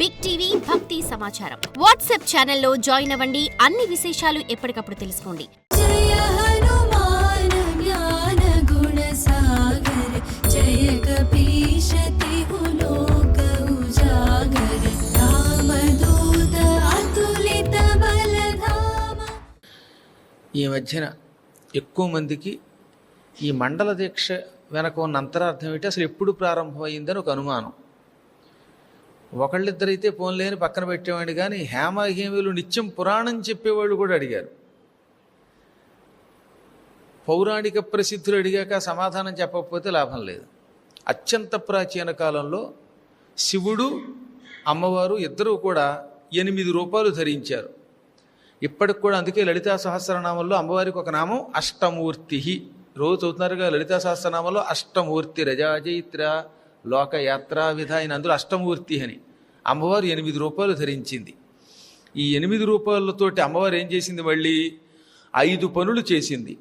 Big TV భక్తి సమాచారం WhatsApp ఛానల్లో జాయిన్ అవ్వండి. అన్ని విశేషాలు ఎప్పటికప్పుడు తెలుసుకోండి. ఈ మధ్యన ఎక్కువ మందికి ఈ మండల దీక్ష వెనక ఉన్న అంతరార్థం ఏంటి? అసలు ఎప్పుడు ప్రారంభమైందని ఒక అనుమానం. ఒకళ్ళిద్దరైతే పోన్లేని పక్కన పెట్టేవాడిని కానీ హేమహేములు నిత్యం పురాణం చెప్పేవాళ్ళు కూడా అడిగారు. పౌరాణిక ప్రసిద్ధులు అడిగాక సమాధానం చెప్పకపోతే లాభం లేదు. అత్యంత ప్రాచీన కాలంలో శివుడు అమ్మవారు ఇద్దరూ కూడా ఎనిమిది రూపాయలు ధరించారు. ఇప్పటికి కూడా అందుకే లలితా సహస్రనామంలో అమ్మవారికి ఒక నామం అష్టమూర్తి రోజు చదువుతున్నారుగా లలితా సహస్రనామంలో అష్టమూర్తి రజాజైత్ర లోకయాత్రా విధాయిన అందులో అష్టమూర్తి అని. అమ్మవారు ఎనిమిది రూపాయలు ధరించింది. ఈ ఎనిమిది రూపాయలతోటి అమ్మవారు ఏం చేసింది మళ్ళీ? ఐదు పనులు చేసింది.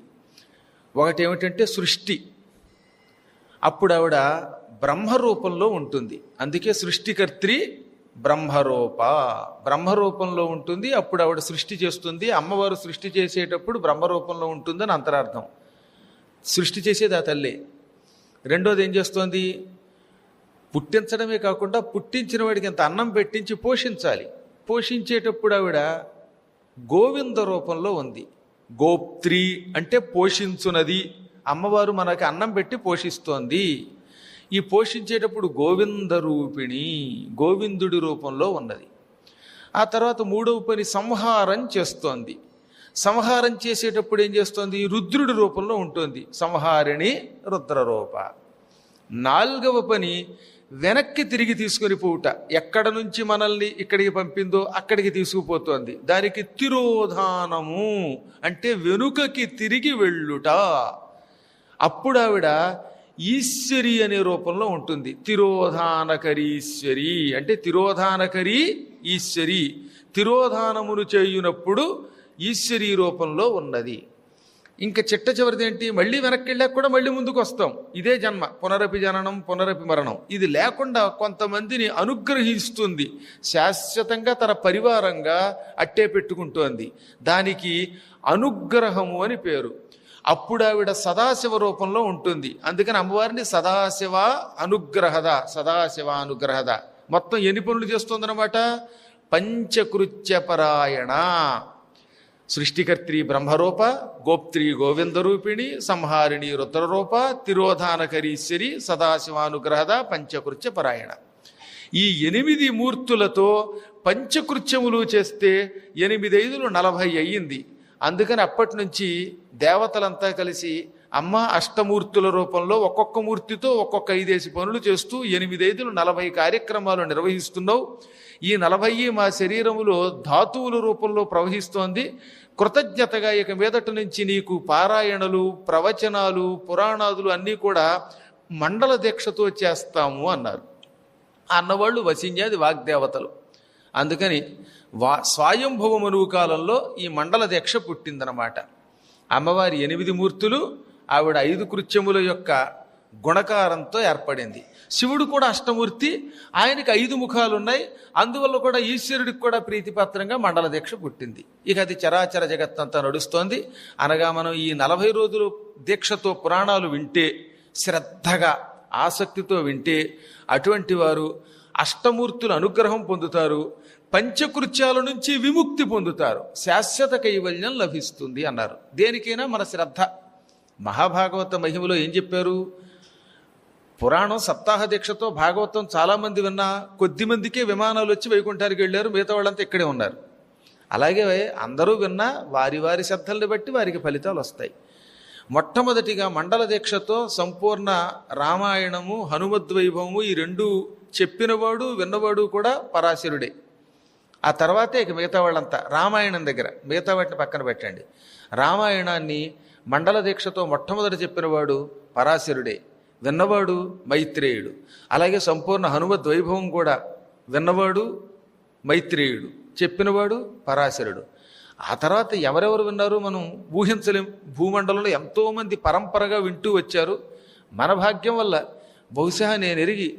ఒకటి ఏమిటంటే సృష్టి. అప్పుడు ఆవిడ బ్రహ్మరూపంలో ఉంటుంది. అందుకే సృష్టికర్త్రి బ్రహ్మరూప. బ్రహ్మరూపంలో ఉంటుంది అప్పుడు ఆవిడ సృష్టి చేస్తుంది. అమ్మవారు సృష్టి చేసేటప్పుడు బ్రహ్మరూపంలో ఉంటుందని అంతరార్థం. సృష్టి చేసేది ఆ తల్లి. రెండోది ఏం చేస్తోంది? పుట్టించడమే కాకుండా పుట్టించిన వాడికి ఇంత అన్నం పెట్టించి పోషించాలి. పోషించేటప్పుడు ఆవిడ గోవింద రూపంలో ఉంది. గోప్త్రి అంటే పోషించునది. అమ్మవారు మనకి అన్నం పెట్టి పోషిస్తోంది. ఈ పోషించేటప్పుడు గోవింద రూపిణి గోవిందుడి రూపంలో ఉన్నది. ఆ తర్వాత మూడవ పని సంహారం చేస్తోంది. సంహారం చేసేటప్పుడు ఏం చేస్తోంది? రుద్రుడి రూపంలో ఉంటుంది. సంహారిణి రుద్రరూప. నాలుగవ పని వెనక్కి తిరిగి తీసుకొని పోవుట. ఎక్కడ నుంచి మనల్ని ఇక్కడికి పంపిందో అక్కడికి తీసుకుపోతోంది. దానికి తిరోధానము అంటే వెనుకకి తిరిగి వెళ్ళుట. అప్పుడు ఆవిడ ఈశ్వరి అనే రూపంలో ఉంటుంది. తిరోధానకరీశ్వరి అంటే తిరోధానకరి ఈశ్వరి. తిరోధానమును చేయునప్పుడు ఈశ్వరి రూపంలో ఉన్నది. ఇంకా చిట్ట చివరిదేంటి? మళ్ళీ వెనక్కి వెళ్ళాక కూడా మళ్ళీ ముందుకు వస్తాం ఇదే జన్మ. పునరపి జననం పునరపి మరణం ఇది లేకుండా కొంతమందిని అనుగ్రహిస్తుంది. శాశ్వతంగా తన పరివారంగా అట్టే పెట్టుకుంటోంది. దానికి అనుగ్రహము అని పేరు. అప్పుడు ఆవిడ సదాశివ రూపంలో ఉంటుంది. అందుకని అమ్మవారిని సదాశివ అనుగ్రహద సదాశివ అనుగ్రహద. మొత్తం ఎన్ని పనులు చేస్తుందన్నమాట? పంచకృత్యపరాయణ. సృష్టికర్త్రి బ్రహ్మరూప గోప్త్రి గోవిందరూపిణి సంహారిణి రుద్రరూప తిరోధానకరీశ్వరి సదాశివానుగ్రహద పంచకృత్య పరాయణ. ఈ ఎనిమిది మూర్తులతో పంచకృత్యములు చేస్తే ఎనిమిదైదులు నలభై అయ్యింది. అందుకని అప్పటి నుంచి దేవతలంతా కలిసి అమ్మ అష్టమూర్తుల రూపంలో ఒక్కొక్క మూర్తితో ఒక్కొక్క ఐదేసి పనులు చేస్తూ ఎనిమిదైదులు నలభై కార్యక్రమాలు నిర్వహిస్తున్నావు. ఈ నలభై మా శరీరములో ధాతువుల రూపంలో ప్రవహిస్తోంది. కృతజ్ఞతగా ఇక మీదటి నుంచి నీకు పారాయణలు ప్రవచనాలు పురాణాదులు అన్నీ కూడా మండల దీక్షతో చేస్తాము అన్నారు. అన్నవాళ్ళు వసించేది వాగ్దేవతలు. అందుకని వా స్వయంభవ మనువు కాలంలో ఈ మండల దీక్ష పుట్టిందనమాట. అమ్మవారి ఎనిమిది మూర్తులు ఆవిడ ఐదు కృత్యముల యొక్క గుణకారంతో ఏర్పడింది. శివుడు కూడా అష్టమూర్తి ఆయనకి ఐదు ముఖాలు ఉన్నాయి అందువల్ల కూడా ఈశ్వరుడికి కూడా ప్రీతిపాత్రంగా మండల దీక్ష పుట్టింది. ఇక అది చరాచర జగత్తంతా నడుస్తోంది. అనగా మనం ఈ నలభై రోజులు దీక్షతో పురాణాలు వింటే శ్రద్ధగా ఆసక్తితో వింటే అటువంటి వారు అష్టమూర్తుల అనుగ్రహం పొందుతారు. పంచకృత్యాల నుంచి విముక్తి పొందుతారు. శాశ్వత కైవల్యం లభిస్తుంది అన్నారు. దేనికైనా మన శ్రద్ధ మహాభాగవత మహిమలో ఏం చెప్పారు? పురాణం సప్తాహ దీక్షతో భాగవతం చాలామంది విన్నా కొద్ది మందికే విమానాలు వచ్చి వైకుంఠానికి వెళ్ళారు. మిగతా వాళ్ళంతా ఇక్కడే ఉన్నారు. అలాగే అందరూ విన్నా వారి వారి శ్రద్ధల్ని బట్టి వారికి ఫలితాలు వస్తాయి. మొట్టమొదటిగా మండల దీక్షతో సంపూర్ణ రామాయణము హనుమద్వైభవము ఈ రెండు చెప్పినవాడు విన్నవాడు కూడా పరాశరుడే. ఆ తర్వాతే ఇక మిగతా వాళ్ళంతా. రామాయణం దగ్గర మిగతా వాటిని పక్కన పెట్టండి. రామాయణాన్ని మండల దీక్షతో మొట్టమొదటి చెప్పినవాడు పరాశరుడే విన్నవాడు మైత్రేయుడు. అలాగే సంపూర్ణ హనుమద్ వైభవం కూడా విన్నవాడు మైత్రేయుడు చెప్పినవాడు పరాశరుడు. ఆ తర్వాత ఎవరెవరు విన్నారు మనం ఊహించలేం. భూమండలంలో ఎంతోమంది పరంపరగా వింటూ వచ్చారు. మన భాగ్యం వల్ల బహుశా నేను ఎరిగి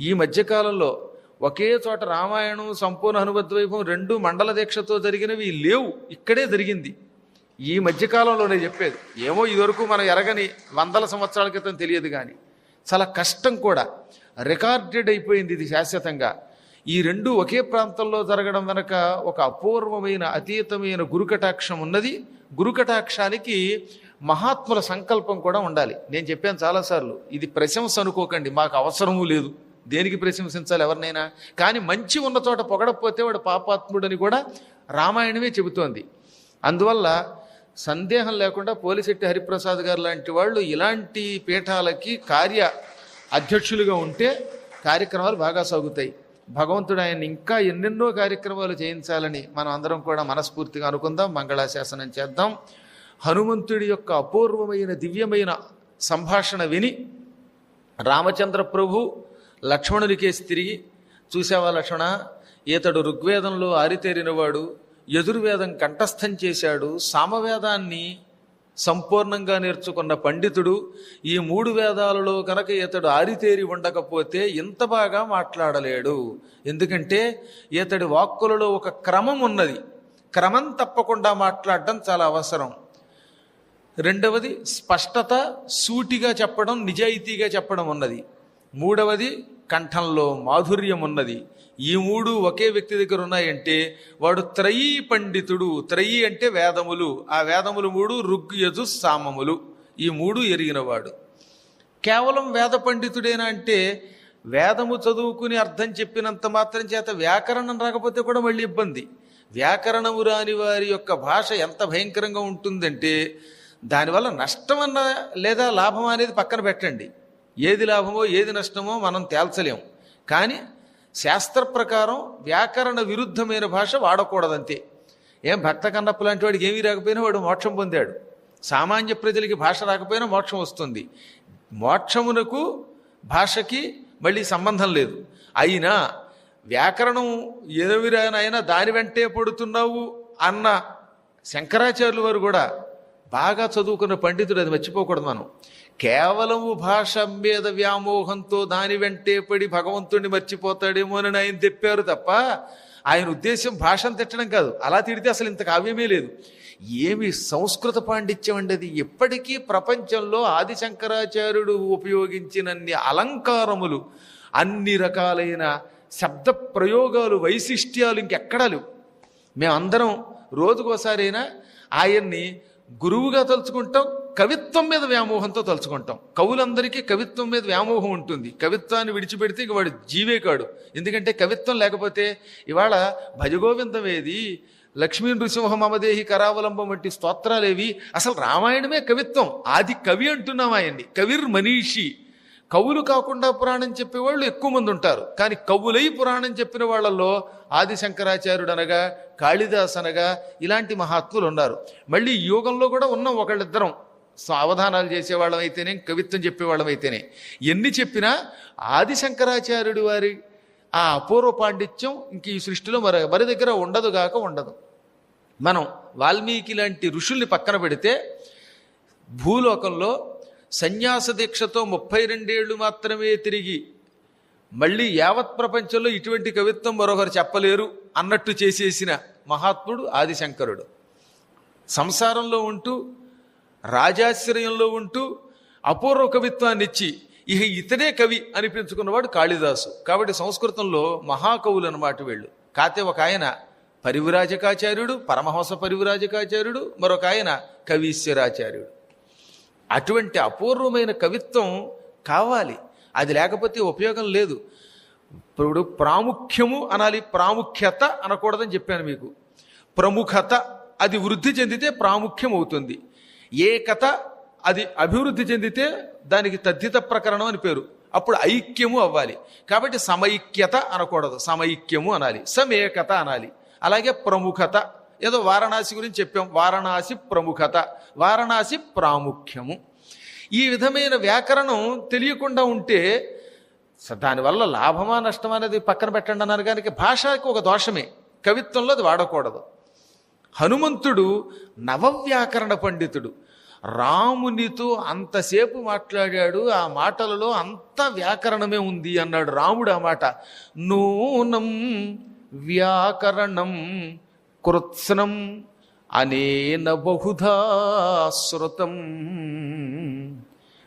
ఈ మధ్యకాలంలో ఒకే చోట రామాయణం సంపూర్ణ హనుమద్ వైభవం రెండు మండల దీక్షతో జరిగినవి లేవు. ఇక్కడే జరిగింది. ఈ మధ్యకాలంలోనే చెప్పేది. ఏమో ఇదివరకు మనం ఎరగని వందల సంవత్సరాల క్రితం తెలియదు కానీ చాలా కష్టం కూడా. రికార్డెడ్ అయిపోయింది ఇది శాశ్వతంగా. ఈ రెండు ఒకే ప్రాంతంలో జరగడం వెనక ఒక అపూర్వమైన అతీతమైన గురుకటాక్షం ఉన్నది. గురుకటాక్షానికి మహాత్ముల సంకల్పం కూడా ఉండాలి. నేను చెప్పాను చాలాసార్లు ఇది ప్రశంస అనుకోకండి మాకు అవసరము లేదు. దేనికి ప్రశంసించాలి ఎవరినైనా? కానీ మంచి ఉన్న చోట పొగడపోతే వాడు పాపాత్ముడని కూడా రామాయణమే చెబుతోంది. అందువల్ల సందేహం లేకుండా పోలిశెట్టి హరిప్రసాద్ గారు లాంటి వాళ్ళు ఇలాంటి పీఠాలకి కార్య అధ్యక్షులుగా ఉంటే కార్యక్రమాలు బాగా సాగుతాయి. భగవంతుడు ఆయన ఇంకా ఎన్నెన్నో కార్యక్రమాలు చేయించాలని మనం అందరం కూడా మనస్ఫూర్తిగా అనుకుందాం మంగళాశాసనం చేద్దాం. హనుమంతుడి యొక్క అపూర్వమైన దివ్యమైన సంభాషణ విని రామచంద్ర ప్రభు లక్ష్మణుడికేసి తిరిగి చూసావా లక్ష్మణ? ఈతడు ఋగ్వేదంలో ఆరితేరినవాడు యజుర్వేదం కంఠస్థం చేశాడు సామవేదాన్ని సంపూర్ణంగా నేర్చుకున్న పండితుడు ఈ మూడు వేదాలలో కనుక ఇతడు ఆరితేరి ఉండకపోతే ఇంత బాగా మాట్లాడలేడు. ఎందుకంటే ఇతడి వాక్కులలో ఒక క్రమం ఉన్నది. క్రమం తప్పకుండా మాట్లాడడం చాలా అవసరం. రెండవది స్పష్టత సూటిగా చెప్పడం నిజాయితీగా చెప్పడం ఉన్నది. మూడవది కంఠంలో మాధుర్యం ఉన్నది ఈ మూడు ఒకే వ్యక్తి దగ్గర ఉన్నాయంటే వాడు త్రయీ పండితుడు త్రయీ అంటే వేదములు. ఆ వేదములు మూడు రుగ్ యజు సామములు. ఈ మూడు ఎరిగినవాడు. కేవలం వేద పండితుడేనా అంటే వేదము చదువుకుని అర్థం చెప్పినంత మాత్రం చేత వ్యాకరణం రాకపోతే కూడా మళ్ళీ ఇబ్బంది. వ్యాకరణము రాని వారి యొక్క భాష ఎంత భయంకరంగా ఉంటుందంటే దానివల్ల నష్టమన్న లేదా లాభం అనేది పక్కన పెట్టండి. ఏది లాభమో ఏది నష్టమో మనం తేల్చలేం. కానీ శాస్త్ర ప్రకారం వ్యాకరణ విరుద్ధమైన భాష వాడకూడదంతే. ఏం భక్త కన్నప్ప లాంటి వాడికి ఏమీ రాకపోయినా వాడు మోక్షం పొందాడు. సామాన్య ప్రజలకి భాష రాకపోయినా మోక్షం వస్తుంది. మోక్షమునకు భాషకి మళ్ళీ సంబంధం లేదు. అయినా వ్యాకరణం ఎనవిరానైనా దాని వెంటే పడుతున్నావు అన్న శంకరాచార్యులు వారు కూడా బాగా చదువుకున్న పండితుడు అది మర్చిపోకూడదు మనం. కేవలము భాష మీద వ్యామోహంతో దాని వెంటే పడి భగవంతుడిని మర్చిపోతాడేమోనని ఆయన తెప్పారు తప్ప ఆయన ఉద్దేశం భాషను తిట్టడం కాదు. అలా తిడితే అసలు ఇంత కావ్యమే లేదు. ఏమి సంస్కృత పాండిత్యం అండి అది? ఎప్పటికీ ప్రపంచంలో ఆదిశంకరాచార్యుడు ఉపయోగించినన్ని అలంకారములు అన్ని రకాలైన శబ్ద ప్రయోగాలు వైశిష్ట్యాలు ఇంకెక్కడా లేవు. మేమందరం రోజుకోసారైనా ఆయన్ని గురువుగా తలుచుకుంటాం కవిత్వం మీద వ్యామోహంతో తలుచుకుంటాం. కవులందరికీ కవిత్వం మీద వ్యామోహం ఉంటుంది. కవిత్వాన్ని విడిచిపెడితే ఇక వాడు జీవే కాడు. ఎందుకంటే కవిత్వం లేకపోతే ఇవాళ భజగోవిందమేది లక్ష్మీ నృసింహ మమదేహి కరావలంబం వంటి స్తోత్రాలేవి. అసలు రామాయణమే కవిత్వం. ఆది కవి అంటున్నాం ఆయన్ని. కవిర్ మనీషి. కవులు కాకుండా పురాణం చెప్పేవాళ్ళు ఎక్కువ మంది ఉంటారు. కానీ కవులై పురాణం చెప్పిన వాళ్ళల్లో ఆది శంకరాచార్యుడు అనగా కాళిదాస్ అనగా ఇలాంటి మహాత్ములు ఉన్నారు మళ్ళీ యోగంలో కూడా ఉన్నాం ఒకళ్ళిద్దరం సావధానాలు చేసేవాళ్ళం అయితేనే కవిత్వం చెప్పేవాళ్ళం అయితేనే ఎన్ని చెప్పినా ఆది శంకరాచార్యుడి వారి ఆ అపూర్వ పాండిత్యం ఇంక ఈ సృష్టిలో మరి ఎవరి దగ్గర ఉండదు గాక ఉండదు. మనం వాల్మీకి లాంటి ఋషుల్ని పక్కన పెడితే భూలోకంలో సన్యాస దీక్షతో ముప్పై రెండేళ్ళు మాత్రమే తిరిగి మళ్ళీ యావత్ ప్రపంచంలో ఇటువంటి కవిత్వం మరొకరు చెప్పలేరు అన్నట్టు చేసేసిన మహాత్ముడు ఆదిశంకరుడు. సంసారంలో ఉంటూ రాజాశ్రయంలో ఉంటూ అపూర్వ కవిత్వాన్ని ఇచ్చి ఇక ఇతనే కవి అనిపించుకున్నవాడు కాళిదాసు. కాబట్టి సంస్కృతంలో మహాకవులు అన్నమాట వీళ్ళు. కాతే ఒక ఆయన పరివిరాజకాచార్యుడు పరమహంస పరివిరాజకాచార్యుడు మరొక ఆయన కవీశ్వరాచార్యుడు. అటువంటి అపూర్వమైన కవిత్వం కావాలి. అది లేకపోతే ఉపయోగం లేదు. ఇప్పుడు ప్రాముఖ్యము అనాలి ప్రాముఖ్యత అనకూడదని చెప్పాను మీకు. ప్రముఖత అది వృద్ధి చెందితే ప్రాముఖ్యం అవుతుంది. ఏకత అది అభివృద్ధి చెందితే దానికి తద్దిత ప్రకరణం అని పేరు. అప్పుడు ఐక్యము అవ్వాలి. కాబట్టి సమైక్యత అనకూడదు. సమైక్యము అనాలి. సమేకత అనాలి. అలాగే ప్రముఖత ఏదో వారణాసి గురించి చెప్పాం. వారణాసి ప్రముఖత వారణాసి ప్రాముఖ్యము. ఈ విధమైన వ్యాకరణం తెలియకుండా ఉంటే దానివల్ల లాభమా నష్టమా అనేది పక్కన పెట్టండి అన్నారు కానీ భాషకు ఒక దోషమే. కవిత్వంలో అది వాడకూడదు. హనుమంతుడు నవవ్యాకరణ పండితుడు. రామునితో అంతసేపు మాట్లాడాడు. ఆ మాటలలో అంత వ్యాకరణమే ఉంది అన్నాడు రాముడు ఆ మాట. నూనం వ్యాకరణం కృత్స్నం అనేన బహుధా శృతం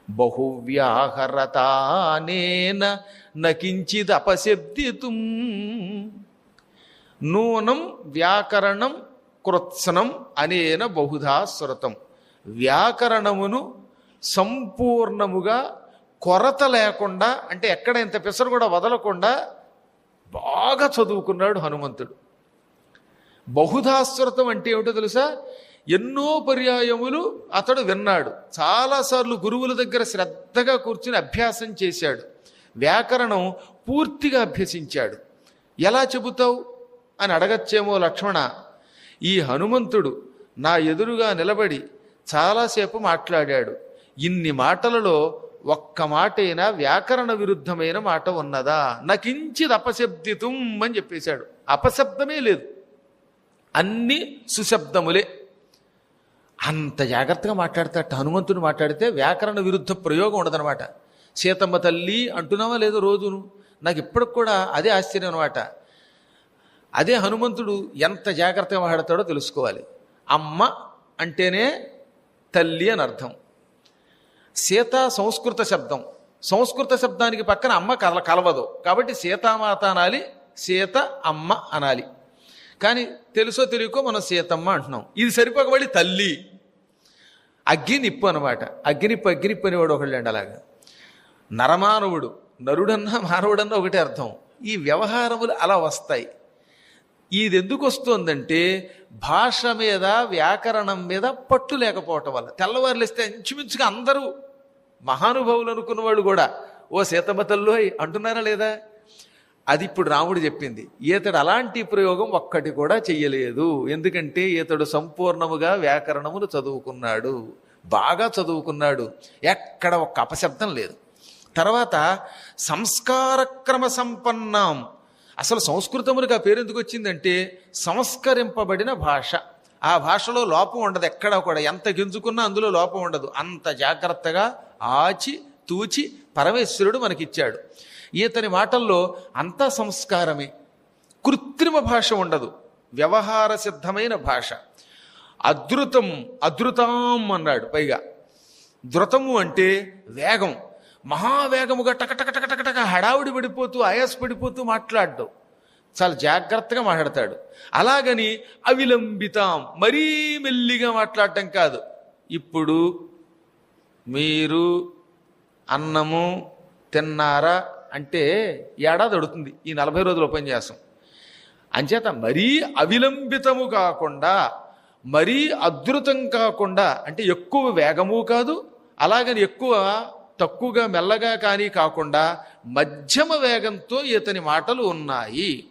బహువ్యాహరతానేన నకించిదపశబ్దితుం. నూనం వ్యాకరణం కృత్స్నం అనేన బహుధా శృతం వ్యాకరణమును సంపూర్ణముగా కొరత లేకుండా అంటే ఎక్కడ ఇంత పిసరు కూడా వదలకుండా బాగా చదువుకున్నాడు హనుమంతుడు. బహుధాశ్వరతం అంటే ఏమిటో తెలుసా? ఎన్నో పర్యాయములు అతడు విన్నాడు. చాలాసార్లు గురువుల దగ్గర శ్రద్ధగా కూర్చుని అభ్యాసం చేశాడు. వ్యాకరణం పూర్తిగా అభ్యసించాడు. ఎలా చెబుతావు? అని అడగచ్చేమో లక్ష్మణ. ఈ హనుమంతుడు నా ఎదురుగా నిలబడి చాలాసేపు మాట్లాడాడు. ఇన్ని మాటలలో ఒక్క మాటైనా వ్యాకరణ విరుద్ధమైన మాట ఉన్నదా? నకించిది అపశబ్దితం అని చెప్పేశాడు. అపశబ్దమే లేదు. అన్ని సుశబ్దములే. అంత జాగ్రత్తగా మాట్లాడతాట హనుమంతుడు మాట్లాడితే వ్యాకరణ విరుద్ధ ప్రయోగం ఉండదనమాట సీతమ్మ తల్లి అంటున్నావా లేదో రోజును? నాకు ఇప్పటికి కూడా అదే ఆశ్చర్యం అనమాట అదే హనుమంతుడు ఎంత జాగ్రత్తగా మాట్లాడతాడో తెలుసుకోవాలి. అమ్మ అంటేనే తల్లి అని అర్థం. సీత సంస్కృత శబ్దం. సంస్కృత శబ్దానికి పక్కన అమ్మ కల కలవదు. కాబట్టి సీతామాత అనాలి సీత అమ్మ అనాలి. కానీ తెలుసో తెలియకో మనం సీతమ్మ అంటున్నాం. ఇది సరిపోకబడి తల్లి. అగ్గి నిప్పు అనమాట అగ్గినిప్పు అగ్గినిప్పు అనేవాడు ఒకళ్ళండి అలాగా. నరమానవుడు నరుడన్నా మానవుడన్నా ఒకటే అర్థం. ఈ వ్యవహారములు అలా వస్తాయి. ఇది ఎందుకు వస్తుందంటే భాష మీద వ్యాకరణం మీద పట్టు లేకపోవటం వల్ల. తెల్లవారులేస్తే ఇంచుమించుగా అందరూ మహానుభావులు అనుకున్న వాళ్ళు కూడా ఓ సీతమ్మ తల్లోయ్ అంటున్నారా లేదా? అది ఇప్పుడు రాముడు చెప్పింది. ఈతడు అలాంటి ప్రయోగం ఒక్కటి కూడా చెయ్యలేదు. ఎందుకంటే ఈతడు సంపూర్ణముగా వ్యాకరణమును చదువుకున్నాడు. బాగా చదువుకున్నాడు. ఎక్కడ ఒక్క అపశబ్దం లేదు. తర్వాత సంస్కారక్రమ సంపన్నం. అసలు సంస్కృతమునికి ఆ పేరు ఎందుకు వచ్చిందంటే సంస్కరింపబడిన భాష. ఆ భాషలో లోపం ఉండదు ఎక్కడ కూడా. ఎంత గింజుకున్నా అందులో లోపం ఉండదు. అంత జాగ్రత్తగా ఆచి తూచి పరమేశ్వరుడు మనకిచ్చాడు. ఈతని మాటల్లో అంతా సంస్కారమే. కృత్రిమ భాష ఉండదు. వ్యవహార సిద్ధమైన భాష. అద్రుతం అద్రుతాం అన్నాడు పైగా. ద్రుతము అంటే వేగం. మహావేగముగా టకటకటకటకటక హడావుడి పడిపోతూ టక పడిపోతూ మాట్లాడడం. చాలా జాగ్రత్తగా మాట్లాడతాడు. అలాగని అవిలంబితాం. మరీ మెల్లిగా మాట్లాడటం కాదు. ఇప్పుడు మీరు అన్నము తిన్నారా? అంటే ఏడాది అడుగుతుంది ఈ నలభై రోజుల ఉపన్యాసం. అంచేత మరీ అవిలంబితము కాకుండా మరీ అద్భుతం కాకుండా అంటే ఎక్కువ వేగము కాదు అలాగని ఎక్కువ తక్కువగా మెల్లగా కానీ కాకుండా మధ్యమ వేగంతో ఇతని మాటలు ఉన్నాయి.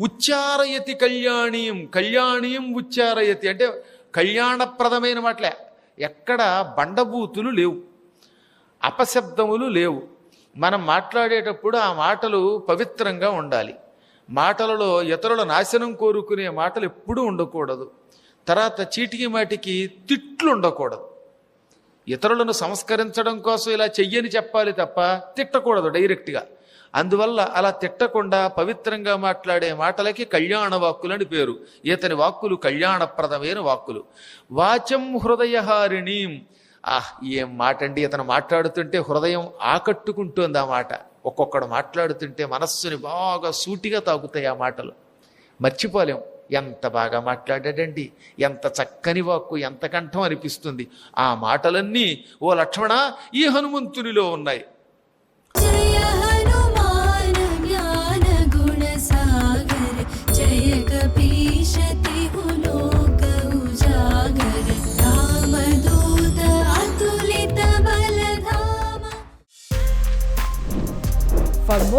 ఉచ్చారయతి కళ్యాణీయం కళ్యాణీయం ఉచ్చారయతి అంటే కళ్యాణప్రదమైన మాటలే. ఎక్కడ బండబూతులు లేవు అపశబ్దములు లేవు. మనం మాట్లాడేటప్పుడు ఆ మాటలు పవిత్రంగా ఉండాలి. మాటలలో ఇతరుల నాశనం కోరుకునే మాటలు ఎప్పుడూ ఉండకూడదు. తర్వాత చీటికి మాటికి తిట్లు ఉండకూడదు. ఇతరులను సంస్కరించడం కోసం ఇలా చెయ్యని చెప్పాలి తప్ప తిట్టకూడదు డైరెక్ట్గా. అందువల్ల అలా తిట్టకుండా పవిత్రంగా మాట్లాడే మాటలకి కళ్యాణ వాక్కులని పేరు. ఇతని వాక్కులు కళ్యాణప్రదమైన వాక్కులు. వాచం హృదయహారిణీం ఆహ్ ఏం మాట అండి ఇతను మాట్లాడుతుంటే హృదయం ఆకట్టుకుంటుంది ఆ మాట. ఒక్కొక్కడు మాట్లాడుతుంటే మనస్సుని బాగా సూటిగా తాగుతాయి ఆ మాటలు. మర్చిపోలేం. ఎంత బాగా మాట్లాడాడండి. ఎంత చక్కని వాక్కు ఎంత కంఠం అనిపిస్తుంది. ఆ మాటలన్నీ ఓ లక్ష్మణ ఈ హనుమంతునిలో ఉన్నాయి.